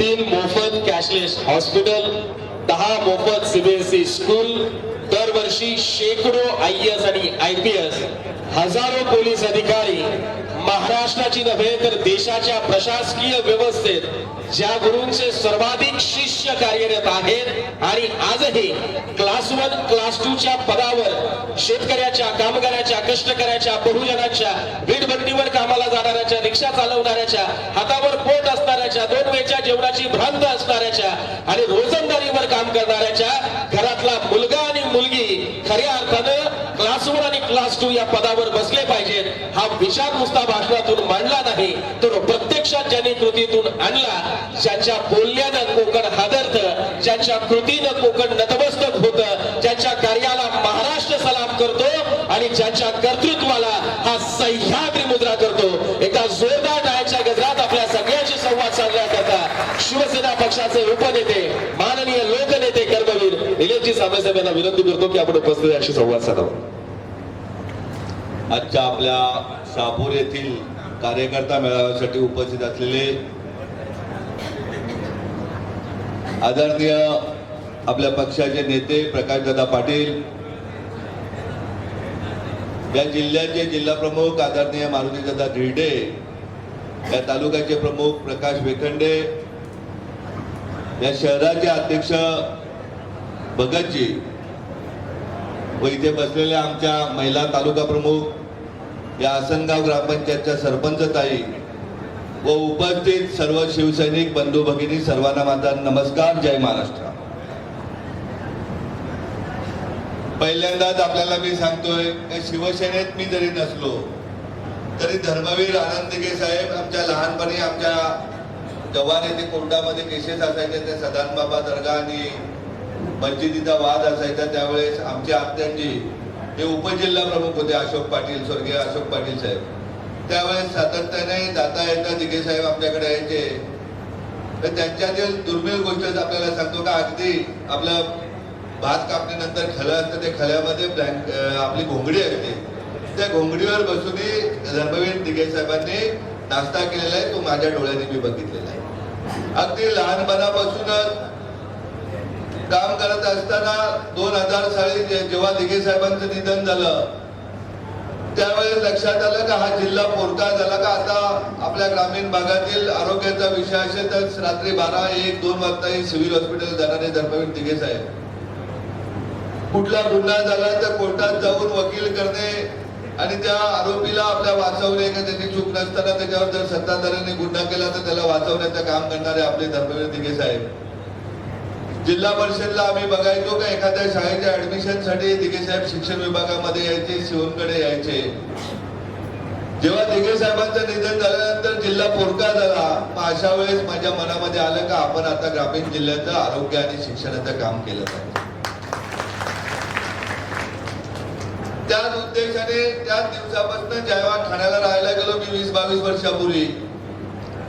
तीन मोफत cashless hospital दहा मोफत सीबीएसई स्कूल दरवर्षी शेकडो आय एस आणि आय पी एस हजारो पोलीस अधिकारी महाराष्ट्राची नव्हे तर देशाच्या प्रशासकीय व्यवस्थेत ज्या गुरूंचे सर्वाधिक शिष्य कार्यरत आहेत आणि आजही क्लास वन क्लास टू च्या पदावर शेतकऱ्याच्या कामगाराच्या कष्टकऱ्याच्या बहुजनाच्या वीटभट्टीवर कामाला जाणाऱ्याच्या रिक्षा चालवणाऱ्याच्या हातावर पोट असणाऱ्याच्या दोन वेळच्या जेवणाची भ्रांत असणाऱ्याच्या आणि रोजंदारीवर काम करणाऱ्याच्या घरातला मुलगा आणि मुलगी वन आणि क्लास टू या पदावर बसले पाहिजेत हा विचार नुसता भाषणातून मांडला नाही तर प्रत्यक्षात ज्यांनी कृतीतून आणला ज्यांच्या बोलण्यानं कोकण हादरत ज्यांच्या कृतीनं कोकण नतमस्तक होत ज्यांच्या कार्याला महाराष्ट्र सलाम करतो आणि ज्यांच्या कर्तृत्वाला हा सह्याद्री मुद्रा करतो. एका जोरदार टाळ्याच्या गजरात आपल्या सगळ्यांशी संवाद साधला साधण्याकरता शिवसेना पक्षाचे उपनेते माननीय लोकनेते कर्मवीर निलेशजी साबळे यांना विनंती करतो की आपण उपस्थित अशी संवाद साधावा. आजच्या आपल्या शहापूर येथील कार्यकर्ता मेळाव्यासाठी उपस्थित असलेले आदरणीय आपल्या पक्षाचे नेते प्रकाशदादा पाटील या जिल्ह्याचे जिल्हा प्रमुख आदरणीय मारुतीदादा धिरडे या तालुक्याचे प्रमुख प्रकाश वेखंडे या शहराचे अध्यक्ष भगतजी व इथे बसलेल्या आमच्या महिला तालुका प्रमुख या आसनगाव ग्रामपंचायतच्या सरपंच ताई व उपस्थित सर्व शिवसैनिक बंधू भगिनी सर्वांना माझा नमस्कार जय महाराष्ट्र. पहिल्यांदाच आपल्याला मी सांगतोय की शिवसेनेत मी जरी नसलो तरी धर्मवीर आनंद साहेब आमच्या लहानपणी आमच्या जवान येथे कोर्टामध्ये केसेस असायचे ते सदानबाबा दर्गा आणि मस्जिदीचा वाद असायचा त्यावेळेस आमच्या आत्यांची हे उपजिल्हा प्रमुख होते अशोक पाटील स्वर्गीय अशोक पाटील साहेब. त्यावेळेस सातत्याने जाता येता दिघे साहेब आपल्याकडे यायचे. तर त्यांच्यातील दुर्मिळ गोष्ट आपल्याला सांगतो का अगदी आपलं भात कापणीनंतर खलं असतं ते खल्यामध्ये ब्लँक आपली घोंगडी असते. त्या घोंगडीवर बसूनही धर्मवीर दिघे साहेबांनी नाश्ता केलेला आहे तो माझ्या डोळ्याने मी बघितलेला आहे. अगदी लहानपणापासूनच काम असताना दोन हजार साली जेव्हा दिघे साहेबांचं निधन झालं त्यावेळेस लक्षात आलं का हा जिल्हा पोरता झाला का? आता आपल्या ग्रामीण भागातील आरोग्याचा विषय असेल तर रात्री बारा एक दोन वाजता ही सिव्हिल हॉस्पिटल जाणारे धर्मवीर दिघे साहेब. कुठला गुन्हा झाला तर कोर्टात जाऊन वकील करणे आणि त्या आरोपीला आपल्या वाचवणे का त्याची चूक नसताना त्याच्यावर जर सत्ताधाऱ्यांनी गुन्हा केला तर त्याला वाचवण्याचं काम करणारे आपले धर्मवीर दिघे साहेब. जिल्हा परिषदला आम्ही बघायचो का एखाद्या शाळेच्या ऍडमिशनसाठी दिघे साहेब शिक्षण विभागामध्ये यायचे शिवणकडे यायचे. जेव्हा दिघे साहेबांचं निधन झाल्यानंतर जिल्हा पोरका झाला मग अशा वेळेस माझ्या मनामध्ये आलं का आपण आता ग्रामीण जिल्ह्याचं आरोग्य आणि शिक्षणाचं काम केलं पाहिजे. त्याच उद्देशाने त्याच दिवसापासून जेव्हा ठाण्याला राहायला गेलो मी वीस बावीस वर्षापूर्वी.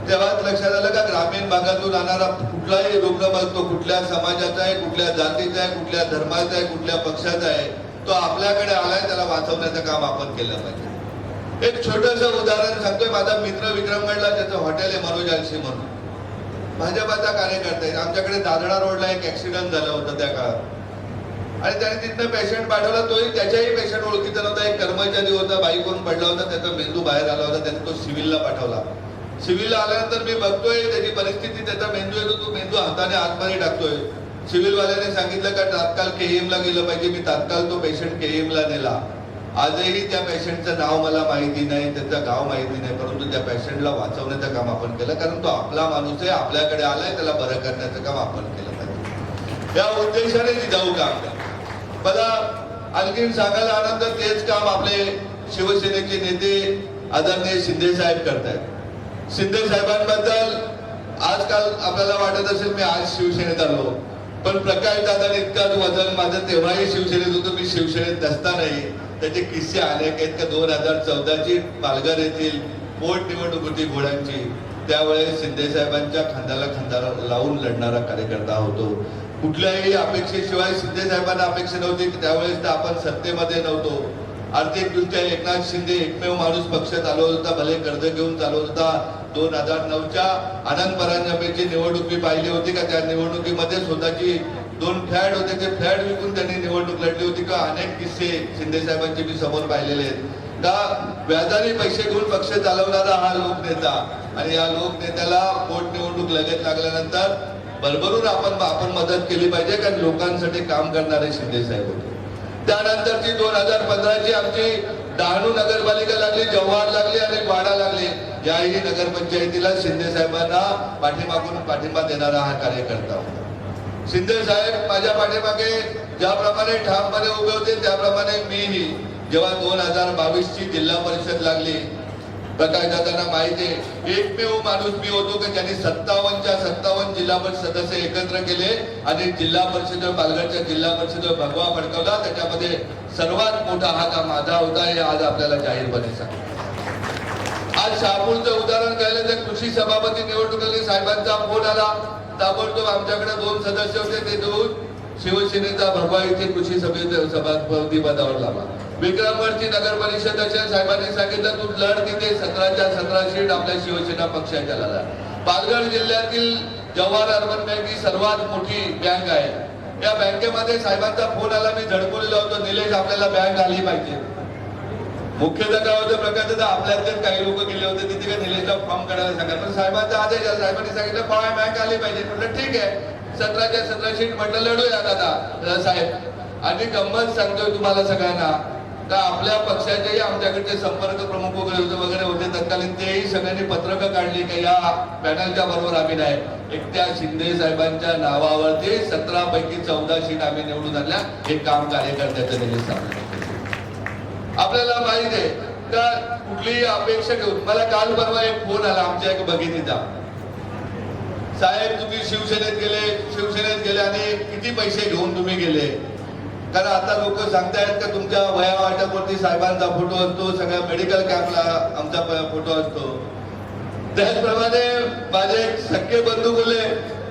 तेव्हाच लक्षात आलं का ग्रामीण भागातून आणणारा कुठलाही रुग्ण बघतो कुठल्या समाजाचा आहे कुठल्या जातीचा आहे कुठल्या धर्माचा आहे कुठल्या पक्षाचा आहे तो आपल्याकडे आलाय त्याला वाचवण्याचं काम आपण केलं पाहिजे. एक छोटस उदाहरण सांगतोय माझा मित्र विक्रमगडला त्याचं हॉटेल आहे मनोजांशी म्हणून. भाजपाचा कार्यकर्ता आहे. आमच्याकडे दादडा रोडला एक ऍक्सिडेंट झालं होतं त्या काळात. आणि त्याने तिथनं पेशंट पाठवला तोही त्याच्याही पेशंट ओळखीचा नव्हता. एक कर्मचारी होता बाईक पडला होता त्याचा मेंदू बाहेर आला होता त्याने तो सिव्हिलला पाठवला. सिव्हिल आल्यानंतर मी बघतोय त्याची परिस्थिती त्याचा मेंदू येतो तो मेंदू हाताने आतमध्ये टाकतोय. सिव्हिल वाल्याने सांगितलं का तात्काळ केईएम ला गेलं पाहिजे मी तात्काळ तो पेशंट केईएम ला नेला. आजही त्या पेशंटचं नाव मला माहिती नाही त्याचं गाव माहिती नाही परंतु त्या पेशंटला वाचवण्याचं काम आपण केलं कारण तो आपला माणूस आहे आपल्याकडे आलाय त्याला बरं करण्याचं काम आपण केलं पाहिजे. या उद्देशाने जाऊ काम करतो. मला आणखीन सांगायला आनंद तेच काम आपले शिवसेनेचे नेते आदरणीय शिंदे साहेब करतायत. शिंदे साहेबांबद्दल आजकाल आपल्याला वाटत असेल मी आज शिवसेनेत आलो. पण प्रकाश दादा इतकाच वजन माझं तेव्हाही शिवसेनेत होतो मी शिवसेनेत नसतानाही. त्याचे किस्से अनेक आहेत का? दोन हजार चौदाची पालघर येथील पोटनिवडणूक होती घोड्यांची. त्यावेळेस शिंदे साहेबांच्या खांद्याला खांदा लावून लढणारा कार्यकर्ता होतो. कुठल्याही अपेक्षेशिवाय शिंदे साहेबांना अपेक्षा नव्हती. की त्यावेळेस तर आपण सत्तेमध्ये नव्हतो. आर्थिकदृष्ट्या एकनाथ शिंदे एकमेव माणूस पक्ष चालवत होता भले कर्ज घेऊन चालवत होता. दोन हजार नऊच्या आनंद परांजपेची निवडणूक मी पाहिली होती का? त्या निवडणुकीमध्ये स्वतःची दोन फ्लॅट होते ते फ्लॅट विकून त्यांनी निवडणूक लढली होती का? अनेक किस्से शिंदे साहेबांचे मी समोर पाहिलेले आहेत. का व्याजाने पैसे घेऊन पक्ष चालवणारा हा लोकनेता आणि या लोकनेत्याला पोटनिवडणूक लगेच लागल्यानंतर भरभरून आपण आपण मदत केली पाहिजे कारण लोकांसाठी काम करणारे शिंदे साहेब होते. त्यानंतरची दोन हजार पंधराची आमची डहाणू नगरपालिका लागली जव्हार लागली आणि वाडा लागली. याही नगरपंचायतीला शिंदे साहेबांना पाठीमागून पाठिंबा देणारा हा कार्यकर्ता होता. शिंदे साहेब माझ्या पाठीमागे ज्याप्रमाणे ठामपणे उभे होते त्याप्रमाणे मीही जेव्हा दोन हजार बावीस ची जिल्हा परिषद लागली प्रकाश दादांना माहिती आहे एकमेव माणूस मी होतो की ज्यांनी सत्तावन्नच्या सत्तावन्न जिल्हा परिषद सदस्य एकत्र केले आणि जिल्हा परिषद पालघरच्या जिल्हा परिषद भगवा फडकवला. त्याच्यामध्ये सर्वात मोठा हा का माझा होता हे आज आपल्याला जाहीरपणे सांग आज शहापूरचं उदाहरण घ्यायला तर कृषी सभापती निवडणुकीला साहेबांचा फोन आला ताबडतोब आमच्याकडे दोन सदस्य होते ते दोन शिवसेनेचा भगवा इथे कृषी सभेत सभापती पदावर लावला विक्रमगडची नगर परिषद असेल साहेबांनी सांगितलं तू लढ तिथे सतराच्या सतरा सीट आपल्या शिवसेना पक्षाच्या लढा पालघर जिल्ह्यातील जवाहर अर्बन बँक ही सर्वात मोठी बँक आहे. या बँकेमध्ये साहेबांचा फोन आला मी झडकवलेला होतो. निलेश आपल्याला बँक आली पाहिजे. मुख्यतः काय होतं प्रकार तर आपल्यातलेच काही लोक गेले होते तिथे काय निलेशला फॉर्म करायला सांगा. पण साहेबांचा आदेश आहे साहेबांनी सांगितलं फॉर्म बँक आली पाहिजे. म्हटलं ठीक आहे. सतराच्या सतरा सीट म्हटलं लढूया दादा. साहेब आणि गंमत सांगतोय तुम्हाला सगळ्यांना. का आपल्या पक्षाचेही आमच्याकडचे संपर्क प्रमुख वगैरे वगैरे होते. तत्कालीन तेही सगळ्यांनी पत्रकं काढली की या पॅनलच्या बरोबर आम्ही नाही. एकट्या शिंदे साहेबांच्या नावावरती सतरा पैकी चौदा सीट आम्ही निवडून आणल्या. हे काम कार्यकर्त्याचं त्यांनी सांगितलं आपल्याला माहीत आहे का कुठलीही अपेक्षा घेऊन मला काल परवा एक फोन आला आमच्या एक भगिनीचा साहेब तुम्ही शिवसेनेत गेले शिवसेनेत गेले आणि किती पैसे घेऊन तुम्ही गेले? कारण आता लोक सांगतायत का तुमच्या वया वाटपावरती साहेबांचा फोटो असतो सगळ्या मेडिकल कॅम्पला आमचा फोटो असतो. त्याचप्रमाणे माझे एक सख्खे बंधू बोलले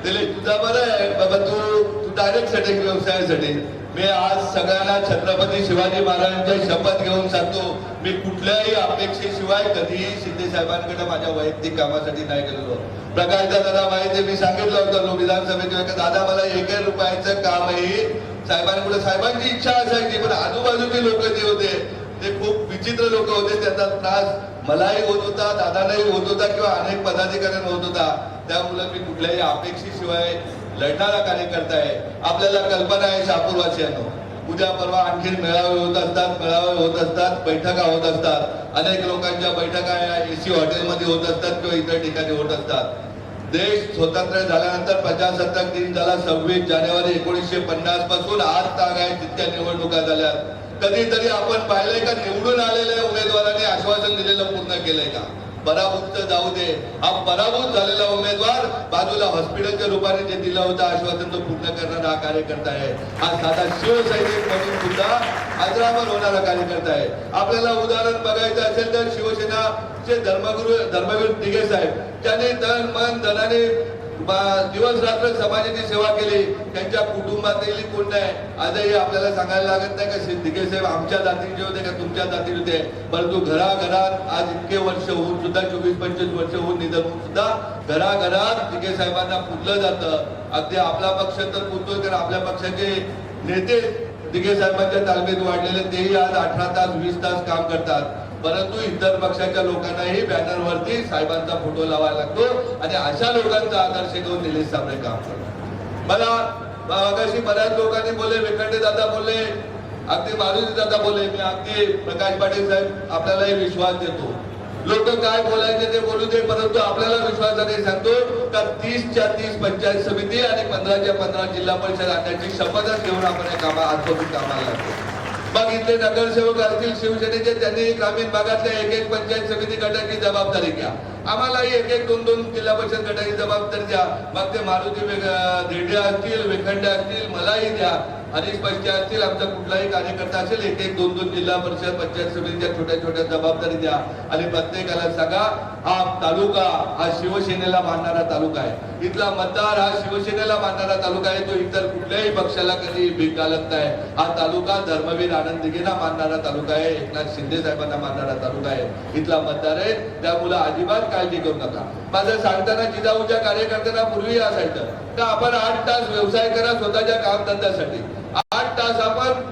दिले तुझा बरं आहे बाबा तू तू डायरेक्टसाठी व्यवसायासाठी. मी आज सगळ्यांना छत्रपती शिवाजी महाराजांच्या शपथ घेऊन सांगतो मी कुठल्याही अपेक्षेशिवाय कधीही शिंदे साहेबांकडे माझ्या वैयक्तिक कामासाठी नाही गेलेलो प्रकाशदा दादा माहिती मी सांगितलं होतं लो विधानसभेत दादा मला एक रुपयाचं कामही साहेबांकडे साहेबांची इच्छा असायची पण आजूबाजूचे लोक जे होते ते खूप विचित्र लोक होते त्याचा त्रास मलाही होत होता दादालाही होत होता किंवा अनेक पदाधिकाऱ्यांना होत होता. त्यामुळे मी कुठल्याही अपेक्षेशिवाय लढणारा कार्यकर्ता आहे. आपल्याला कल्पना आहे शापूरवासियांनो उद्या परवा आणखी मेळावे होत असतात मेळावे होत असतात बैठका होत असतात. अनेक लोकांच्या बैठका या एसी हॉटेलमध्ये होत असतात किंवा इतर ठिकाणी होत असतात. देश स्वतंत्र झाल्यानंतर प्रजासत्ताक दिन झाला सव्वीस जानेवारी एकोणीसशे पन्नासपासून. आज ताग आहे तितक्या निवडणुका झाल्या कधीतरी आपण पाहिलंय का निवडून आलेल्या उमेदवारांनी आश्वासन दिलेलं पूर्ण केलंय का? पराभूत जाऊ दे. हा पराभूत झालेला उमेदवार बाजूला हॉस्पिटलच्या रूपाने जे दिलं होतं आश्वासन तो पूर्ण करणारा हा कार्यकर्ता आहे. हा साधा शिवसैनिक म्हणून सुद्धा आजरावर होणारा कार्यकर्ता आहे. आपल्याला उदाहरण बघायचं असेल तर शिवसेनाचे धर्मगुरु धर्मवीर दिघे साहेब. त्यांनी तन मन धनाने दिवस रात्र समाजाची सेवा केली त्यांच्या कुटुंबातील कोण नाही आजही आपल्याला सांगायला लागत नाही का दिघे साहेब आमच्या जातीचे होते का तुमच्या जातीचे होते? परंतु घराघरात आज इतके वर्ष होऊन सुद्धा चोवीस पंचवीस वर्ष होऊन निधन होऊन सुद्धा घराघरात दिघे साहेबांना पुजलं जातं. अगदी आपला पक्ष तर पुजतोय कारण आपल्या पक्षाचे नेते दिघे साहेबांच्या तालमीत वाढलेले तेही आज अठरा तास वीस तास काम करतात. परंतु इतर पक्षाच्या लोकांनाही बॅनरवरती साहेबांचा फोटो लावायला लागतो आणि अशा लोकांचा आदर्श घेऊन निलेश साबळे काम करतो मला मागाशी बऱ्याच लोकांनी बोलले वेखंडे दादा बोलले अगदी मारुती दादा बोलले मी अगदी प्रकाश पाटील साहेब आपल्यालाही विश्वास देतो. लोक काय बोलायचे ते बोलू दे परंतु आपल्याला विश्वासाने सांगतो तर तीसच्या तीस पंचायत समिती आणि पंधराच्या पंधरा जिल्हा परिषद आणण्याची शपथच घेऊन आपण या कामा आजपासून कामाला लागतो मग इथले नगरसेवक असतील शिवसेनेचे त्यांनी ग्रामीण भागातल्या एक एक पंचायत समिती गटाची जबाबदारी घ्या. आम्हालाही एक एक दोन दोन जिल्हा परिषद गटाची जबाबदारी द्या. मग ते मारुती वेग- असतील वेखंडे असतील मलाही द्या. हरीश पंचायत असतील आमचा कुठलाही कार्यकर्ता असेल एक एक दोन दोन जिल्हा परिषद पंचायत समितीच्या छोट्या छोट्या जबाबदारी द्या. आणि प्रत्येकाला सांगा हा तालुका हा शिवसेनेला मानणारा तालुका आहे. इथला मतदार हा शिवसेनेला बांधणारा तालुका आहे. तो इतर कुठल्याही पक्षाला कधी भीक घालत नाही. हा तालुका धर्मवीर आनंद दिघेना मानणारा तालुका आहे. एकनाथ शिंदे साहेबांना मानणारा तालुका आहे. इथला मतदार आहे. त्यामुळे अजिबात काळजी करू नका. माझं सांगताना जिजाऊच्या कार्यकर्त्यांना पूर्वी असायचं तर आपण आठ तास व्यवसाय करा स्वतःच्या कामधंद्यासाठी. आठ तास आपण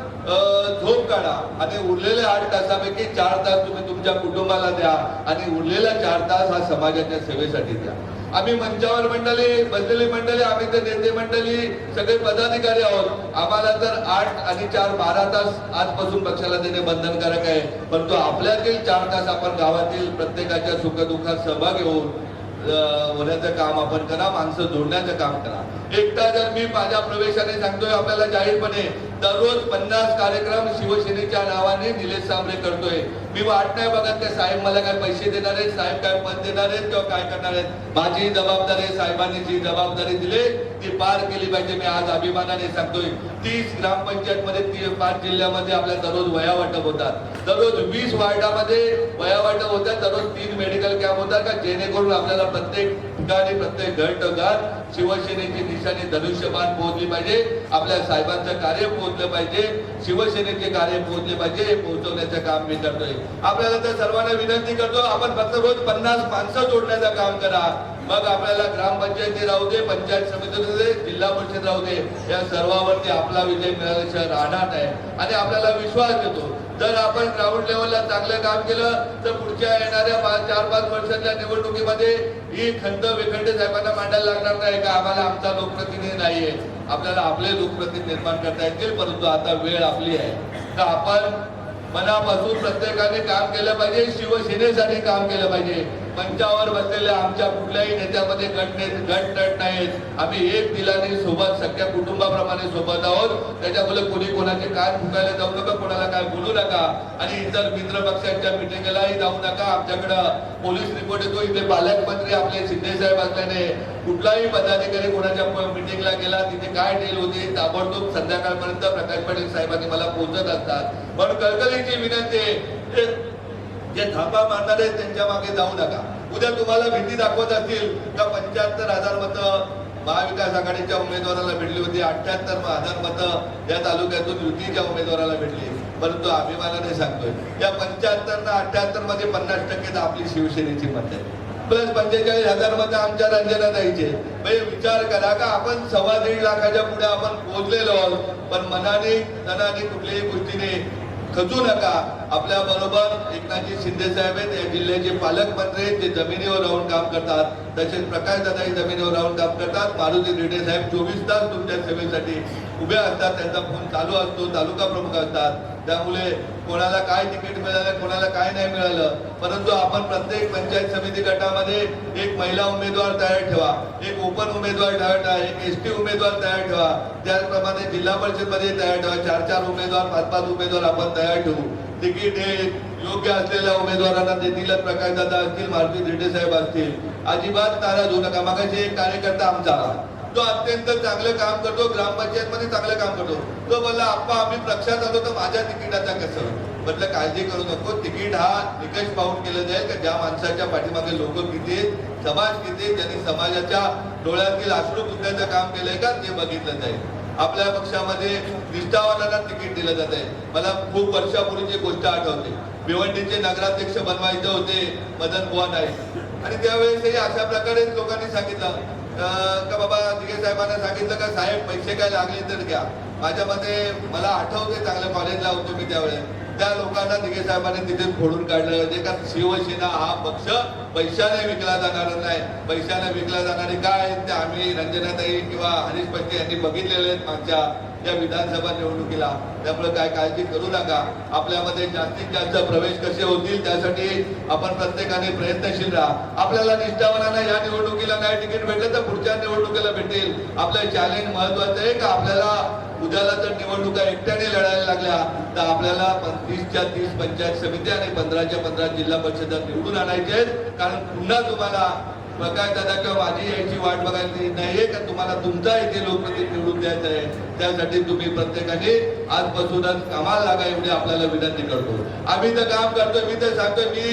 अं, काढा. आणि उरलेले आठ तासापैकी चार तास तुम्ही तुमच्या कुटुंबाला द्या आणि उरलेला चार तास हा समाजाच्या सेवेसाठी द्या. आम्ही मंचावर मंडळी बसलेली मंडळी आम्ही तर नेते मंडळी सगळे पदाधिकारी आहोत. आम्हाला तर आठ आणि चार बारा तास आजपासून पक्षाला देणे बंधनकारक आहे. परंतु आपल्यातील चार तास आपण गावातील प्रत्येकाच्या सुखदुःखात सहभागी होऊन होण्याचं काम आपण करा माणसं जोडण्याचं काम करा. एकटा जर मी माझ्या प्रवेशाने सांगतोय आपल्याला जाहीरपणे दररोज पन्नास कार्यक्रम शिवसेनेच्या नावाने निलेश सांबरे करतोय. मी वाट नाही बघत काय साहेब मला काय पैसे देणार आहेत साहेब काय पद देणार आहेत किंवा काय करणार आहेत? माझी जबाबदारी आहे, साहेबांनी जी जबाबदारी दिली ती पार केली पाहिजे. मी आज अभिमानाने सांगतोय तीस ग्रामपंचायत मध्ये ती पाच जिल्ह्यामध्ये आपल्या दररोज वया वाटप होतात. दररोज वीस वार्डामध्ये वया वाटप होतात दररोज तीन मेडिकल कॅम्प होतात का? जेणेकरून आपल्याला प्रत्येक ठिकाणी प्रत्येक घर टोकात शिवसेनेची निशाणी धनुष्यमान पोहोचली पाहिजे. आपल्या साहेबांचं कार्य पोहोचलं पाहिजे. शिवसेनेचे कार्य पोहोचले पाहिजे. हे पोहोचवण्याचं काम मी करतोय. आपल्याला तर सर्वांना विनंती करतो आपण फक्त रोज पन्नास माणसं जोडण्याचं काम करा. मग आपल्याला ग्रामपंचायती राहू दे पंचायत समिती राहू दे जिल्हा परिषद राहू दे या सर्वावरती आपला विजय मिळाल्याशिवाय राहणार नाही. आणि आपल्याला विश्वास देतो. जर आपण ग्राउंड लेवलला चांगलं काम केलं तर पुढच्या येणाऱ्या पाच चार पाच वर्षाच्या निवडणुकीमध्ये ही खंत विखंड साहेबांना मांडायला लागणार नाही का आम्हाला आमचा लोकप्रतिनिधी नाहीये. आपल्याला आपले लोकप्रतिनिधी निर्माण करता येतील परंतु आता वेळ आपली आहे. तर आपण मनापासून प्रत्येकाने काम केलं पाहिजे शिवसेनेसाठी काम केलं पाहिजे. मंचावर बसलेल्या आमच्या कुठल्याही नेत्यामध्ये गट ने- गट तट नाहीत आम्ही एक दिलाने सोबत सगळ्या कुटुंबाप्रमाणे सोबत आहोत. त्याच्यामुळे कोणी कोणाचे कान फुकायला जाऊ नका कोणाला काय बोलू नका. आणि इतर मित्र पक्षांच्या मिटिंगलाही जाऊ नका. आमच्याकडं पोलीस रिपोर्ट येतो. इथे पालकमंत्री आपले शिंदे साहेब असल्याने कुठलाही पदाधिकारी कोणाच्या मिटिंगला गेला तिथे काय डील होती ताबडतोब संध्याकाळपर्यंत प्रकाश पाटील साहेबांनी मला पोहोचत असतात. पण कळकळीची विनंती आहे जे- जे थापा मारणार आहेत त्यांच्या मागे जाऊ नका. उद्या तुम्हाला भीती दाखवत असतील तर पंच्याहत्तर हजार मतं महाविकास आघाडीच्या उमेदवाराला भेटली होती. अठ्याहत्तर हजार मतं या तालुक्यातून युतीच्या उमेदवाराला भेटली. परंतु अभिमानाने सांगतोय या पंच्याहत्तर ना अठ्याहत्तरमध्ये पन्नास टक्के तर आपली शिवसेनेची मतं आहेत. प्लस पंचेचाळीस हजार मतं आमच्या रंजना द्यायचे म्हणजे विचार करा का आपण सव्वा दीड लाखाच्या पुढे आपण पोहोचलेलो आहोत पण मनाने तनाने कुठल्याही गोष्टीने खचू नका. आपल्या बरोबर एकनाथजी शिंदे साहेब आहेत या जिल्ह्याचे पालकमंत्री आहेत जे जमिनीवर राहून काम करतात. तसेच प्रकाश दादाही जमिनीवर राहून काम करतात. मारुती रेडे साहेब चोवीस तास तुमच्या सेवेसाठी उभे असतात. त्यांचा फोन चालू असतो तालुका प्रमुख असतात. त्यामुळे कोणाला काय तिकीट मिळालं कोणाला काय नाही मिळालं परंतु आपण प्रत्येक पंचायत समिती गटामध्ये एक महिला उमेदवार तयार ठेवा एक ओपन उमेदवार तयार ठेवा एक एस टी उमेदवार तयार ठेवा त्याचप्रमाणे जिल्हा परिषदमध्ये तयार ठेवा चार चार उमेदवार पाच पाच उमेदवार आपण तयार ठेवू. तिकीट हे योग्य असलेल्या उमेदवारांना देतील प्रकाश दादा असतील मारुती रेड्डी साहेब असतील. अजिबात नाराज होऊ नका. मागाशी एक कार्यकर्ता आमचा तो अत्यंत चांगलं काम करतो ग्रामपंचायत मध्ये चांगलं काम करतो. तो बोलला आप्पा आम्ही प्रक्षात आलो तर माझ्या तिकिटाचा कसं? म्हटलं काळजी करू नको तिकीट हा निकष पाहून केलं जाईल का ज्या माणसाच्या पाठीमागे लोक किती समाज किती त्यांनी समाजाच्या डोळ्यातील अश्रू पुसण्याचं काम केलंय का ते बघितलं जाईल. आपल्या पक्षामध्ये निष्ठावानांना तिकीट दिलं जात आहे. मला खूप वर्षापूर्वीची गोष्ट आठवते. भिवंडीचे नगराध्यक्ष बनवायचे होते मदन बुवा नाईक. आणि त्यावेळेसही अशा प्रकारे लोकांनी सांगितलं. का बाबा दिघे साहेबांना सांगितलं का साहेब पैसे काय लागले तर घ्या माझ्या मते मला आठवते चांगलं कॉलेजला होतो मी त्यावेळेस त्या लोकांना दिघे साहेबांनी तिथे फोडून काढलं. जे का शिवसेना हा पक्ष पैशाने विकला जाणार नाही. पैशाने विकला जाणारे काय? आहेत ते आम्ही रंजनाताई किंवा हरीश पंचे यांनी बघितलेले आहेत मागच्या या विधानसभा निवडणुकीला. त्यामुळे काय काळजी करू नका. आपल्यामध्ये जास्तीत जास्त प्रवेश कसे होतील त्यासाठी आपण प्रत्येकाने प्रयत्नशील राहा. आपल्याला निष्ठावनानं या निवडणुकीला नाही तिकीट भेटलं तर पुढच्या निवडणुकीला भेटेल. आपलं चॅलेंज महत्वाचं आहे का? आपल्याला उद्याला जर निवडणुका एकट्याने लढायला लागल्या तर आपल्याला तीसच्या तीस पंचायत समिती आणि पंधराच्या पंधरा जिल्हा परिषदा निवडून आणायचे आहेत. कारण पुन्हा तुम्हाला प्रकाश दादा किंवा माझी यायची वाट बघायची नाहीये? का तुम्हाला तुमचा इथे लोकप्रतिनिधी निवडून द्यायचा आहे? त्यासाठी तुम्ही प्रत्येकाने आजपासूनच कामाला लागा एवढी आपल्याला विनंती करतो. आम्ही तर काम करतोय मी तर सांगतो मी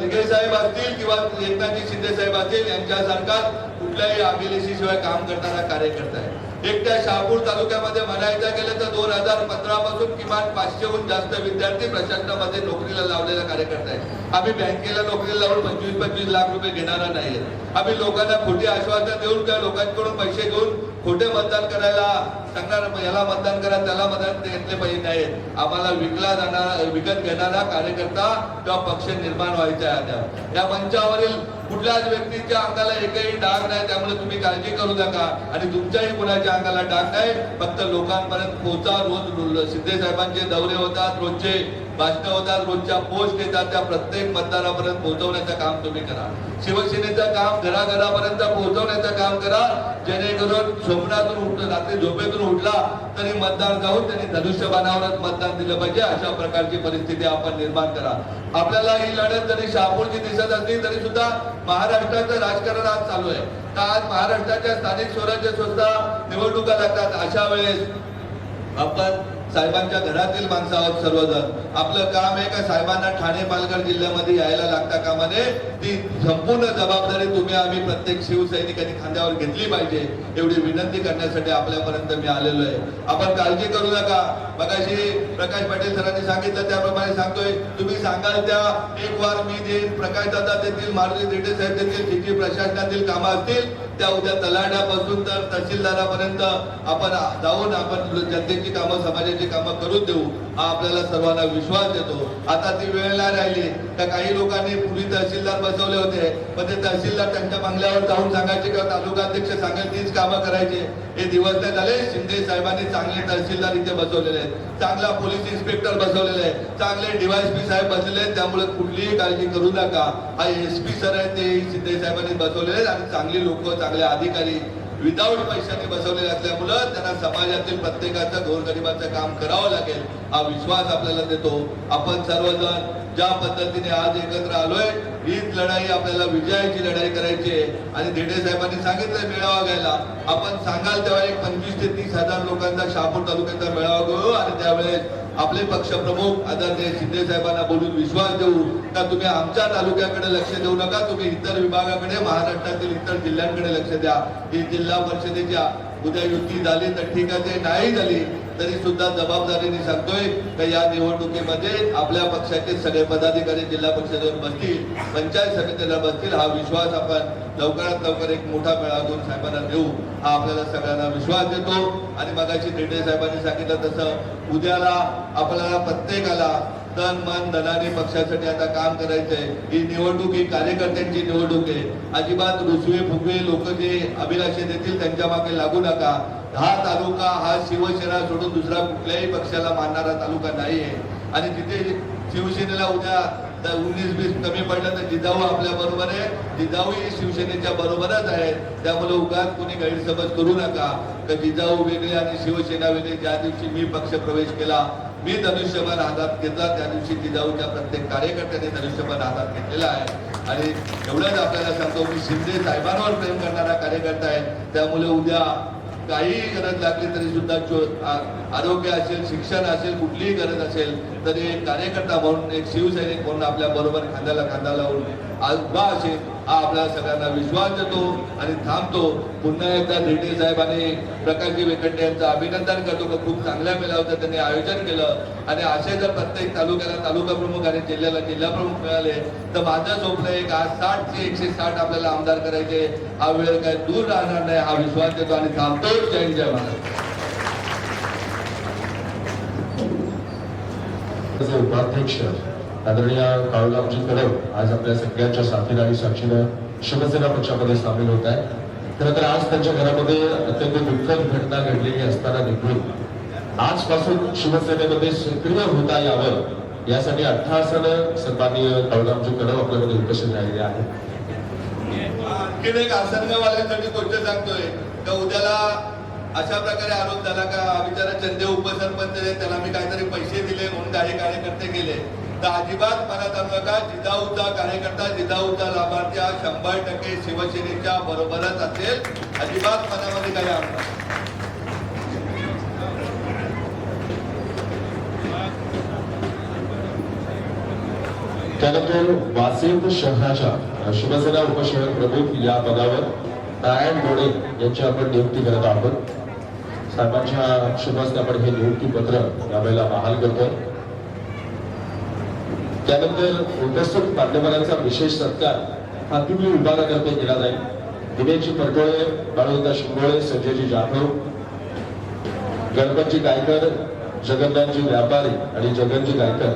दिघे साहेब असतील किंवा एकनाथजी शिंदे साहेब असतील यांच्यासारखा कुठल्याही अभिलेशीशिवाय काम करणारा कार्यकर्ता आहे. एकट्या शहापूर तालुक्यामध्ये म्हणायचं गेलं तर दोन हजार पंधरा पासून किमान पाचशेहून जास्त विद्यार्थी प्रशासनामध्ये नोकरीला लावलेला कार्यकर्ता आहे आम्ही बँकेला नोकरीला लावून पंचवीस पंचवीस लाख रुपये घेणारा नाहीये आम्ही लोकांना खोटी आश्वासन देऊन त्या लोकांकडून पैसे घेऊन खोटे मतदान करायला सांगणार याला मतदान करा त्याला मतदान घेतले पाहिजे. नाही आम्हाला विकला जाणारा विकत घेणारा कार्यकर्ता किंवा पक्ष निर्माण व्हायचा आहे आता. या मंचावरील कुठल्याच व्यक्तीच्या अंगाला एकही डाग नाही त्यामुळे तुम्ही काळजी करू नका. आणि तुमच्याही कुणाच्या अंगाला डाग नाही फक्त लोकांपर्यंत पोहोचा रोज सिद्धे साहेबांचे दौरे होतात रोजचे. भाषण होतात रोजच्या पोस्ट येतात त्या प्रत्येक मतदारापर्यंत पोहोचवण्याचं काम तुम्ही करा शिवसेनेचं काम घराघरापर्यंत पोहोचवण्याचं काम करा जेणेकरून स्वप्नातून उठ रात्री झोपेतून उठला तरी मतदार जाऊन त्यांनी धनुष्यबाणावरच मतदान दिलं पाहिजे. अशा प्रकारची परिस्थिती आपण निर्माण करा आपल्याला ही लढत जरी शहापूरची दिसत असली तरी सुद्धा महाराष्ट्राचं राजकारण आज चालू आहे. तर आज महाराष्ट्राच्या स्थानिक स्वराज्य संस्था निवडणुका लागतात. अशा वेळेस आपण साहेबांच्या घरातील माणसं आहोत सर्वजण. आपलं काम आहे का साहेबांना ठाणे पालघर जिल्ह्यामध्ये यायला लागता कामाने? ती संपूर्ण जबाबदारी तुम्ही आम्ही प्रत्येक शिवसैनिकांनी खांद्यावर घेतली पाहिजे. एवढी विनंती करण्यासाठी आपल्यापर्यंत मी आलेलो आहे. आपण काळजी करू नका. मगाशी प्रकाश पाटील सरांनी सांगितलं त्याप्रमाणे सांगतोय तुम्ही सांगाल त्या एक वार मी देईन प्रकाश दादा देतील मारुती देठे साहेब देतील जी प्रशासनातील कामं असतील त्या उद्या तलाड्यापासून तर तहसीलदारापर्यंत आपण जाऊन आपण जनतेची कामं समाजाची कामं करून देऊ. आपल्याला सर्वांना विश्वास देतो. आता ती वेळ नाही राहिली. तर काही लोकांनी पूर्वी तहसीलदार बसवले होते. पण ते तहसीलदार त्यांच्या बंगल्यावर जाऊन सांगायचे किंवा तालुका अध्यक्ष सांगेल तीच कामं करायचे. हे दिवस नाही झाले. शिंदे साहेबांनी चांगले तहसीलदार इथे बसवलेले आहेत. चांगला पोलीस इन्स्पेक्टर बसवलेले आहे चांगले डीवायसपी साहेब बसलेले आहेत. त्यामुळे कुठलीही काळजी करू नका. हा एस पी सर आहे ते शिंदे साहेबांनी बसवलेले आहेत. आणि चांगली लोक चांगले अधिकारी विदाऊट पैशाने बसवलेले असल्यामुळं त्यांना समाजातील प्रत्येकाचं गोरगरिबाचं काम करावं लागेल. हा विश्वास आपल्याला देतो. आपण सर्वजण ज्या पद्धतीने आज एकत्र आलोय हीच लढाई आपल्याला विजयाची लढाई करायची आहे. आणि धेडे साहेबांनी सांगितलं मेळावा घ्यायला. आपण सांगाल तेव्हा एक पंचवीस ते तीस हजार लोकांचा शहापूर तालुक्याचा मेळावा घेऊ आणि त्यावेळेस आपले पक्षप्रमुख आदरणीय शिंदे साहेबांना बोलून विश्वास देऊ का तुम्ही आमच्या तालुक्याकडे लक्ष देऊ नका तुम्ही इतर विभागाकडे महाराष्ट्रातील इतर जिल्ह्यांकडे लक्ष द्या. ही जिल्हा परिषदेच्या उद्या युती झाली तर ठीक आहे ते नाही झाली तरी सुद्धा जबाबदारीने सांगतोय का या निवडणुकीमध्ये आपल्या पक्षाचे सगळे पदाधिकारी जिल्हा परिषदेवर बसतील पंचायत समितीला बसतील हा विश्वास आपण लवकरात लवकर एक मोठा मेळावा घेऊन साहेबांना देऊ हा आपल्याला सगळ्यांना विश्वास देतो. आणि मगाशी देठे साहेबांनी सांगितलं तसं उद्याला आपल्याला प्रत्येकाला तन मन धनाने पक्षासाठी आता काम करायचंय. ही निवडणूक ही कार्यकर्त्यांची निवडणूक आहे. अजिबात रुसवे फुगवे लोक जे अभिलाषे देतील त्यांच्या मागे लागू नका. हा तालुका हा शिवसेना सोडून दुसरा कुठल्याही पक्षाला मानणारा तालुका नाही आहे. आणि तिथे शिवसेनेला उद्या उन्नीस बीस कमी पडलं तर जिजाऊ आपल्या बरोबर आहे. जिजाऊ ही शिवसेनेच्या बरोबरच आहे त्यामुळे उगाच कोणी गैरसमज करू नका. तर जिजाऊ वेगळे आणि शिवसेना वेगळे ज्या दिवशी मी पक्ष प्रवेश केला मी धनुष्यबाण हातात घेतला त्या दिवशी जिजाऊच्या प्रत्येक कार्यकर्त्याने धनुष्यबाण हातात घेतलेला आहे. आणि एवढंच आपल्याला सांगतो की शिंदे साहेबांवर प्रेम करणारा कार्यकर्ता आहे. त्यामुळे उद्या काहीही गरज लागली तरी सुद्धा आरोग्य असेल शिक्षण असेल कुठलीही गरज असेल तरी एक कार्यकर्ता म्हणून एक शिवसैनिक म्हणून आपल्या बरोबर खांद्याला खांदा लावून आज उभा असेल हा आपल्या सगळ्यांना विश्वास देतो आणि थांबतो. पुन्हा एकदा धिरडे साहेब आणि प्रकाशजी वेकंडे यांचं अभिनंदन करतो. का खूप चांगल्या मेळाव्याचं त्यांनी आयोजन केलं. आणि असे जर प्रत्येक तालुक्याला तालुका प्रमुख आणि जिल्ह्याला जिल्हा प्रमुख मिळाले तर माझं स्वप्न एक आज साठ ते एकशे साठ आपल्याला आमदार करायचे. हा वेळ काय दूर राहणार नाही हा विश्वास देतो आणि थांबतो जय जय महाराज उपाध्यक्ष आदरणीय काळूरामजी कदम आज आपल्या सगळ्यांच्या साथीला आणि साक्षीनं शिवसेना पक्षामध्ये सामील होत आहे खरं तर आज त्यांच्या घरामध्ये अत्यंत दुःखद घटना घडलेली असताना देखील आजपासून शिवसेनेमध्ये सक्रिय होता यावं यासाठी अठरा अठ्ठासानं सन्माननीय काळूरामजी कदम आपल्यामध्ये उपस्थित राहिले आहेत. आणखीन एक आसनगाववाल्यांसाठी गोष्ट सांगतोय. का उद्याला अशा प्रकारे आरोप झाला का? बिचारा चंदे उपसरपंच त्याला मी काहीतरी पैसे दिले म्हणून काही कार्यकर्ते गेले. तर अजिबात मनात आणू नका जिजाऊचा कार्यकर्ता जिजाऊचा लाभार्थी हा शंभर टक्के शिवसेनेच्या बरोबरच असेल. अजिबात मनामध्ये काही आणू नका त्यानंतर वासिफ शहराच्या शिवसेना उपशहर प्रमुख या पदावर नारायण गोडे यांची आपण नियुक्ती करत आहोत. साहेबांच्या शुभ आपण हे नियुक्ती पत्र यावेळेला बहाल करतो. त्यानंतर उपस्थित मान्यवरांचा विशेष सत्कार हा तुम्ही विभागातर्फे केला जाईल. दिनेशजी परटोळे बाळवंता शिंगोळे संजयजी जाधव गणपतजी गायकर जगन्नाथजी व्यापारी आणि जगनजी गायकर.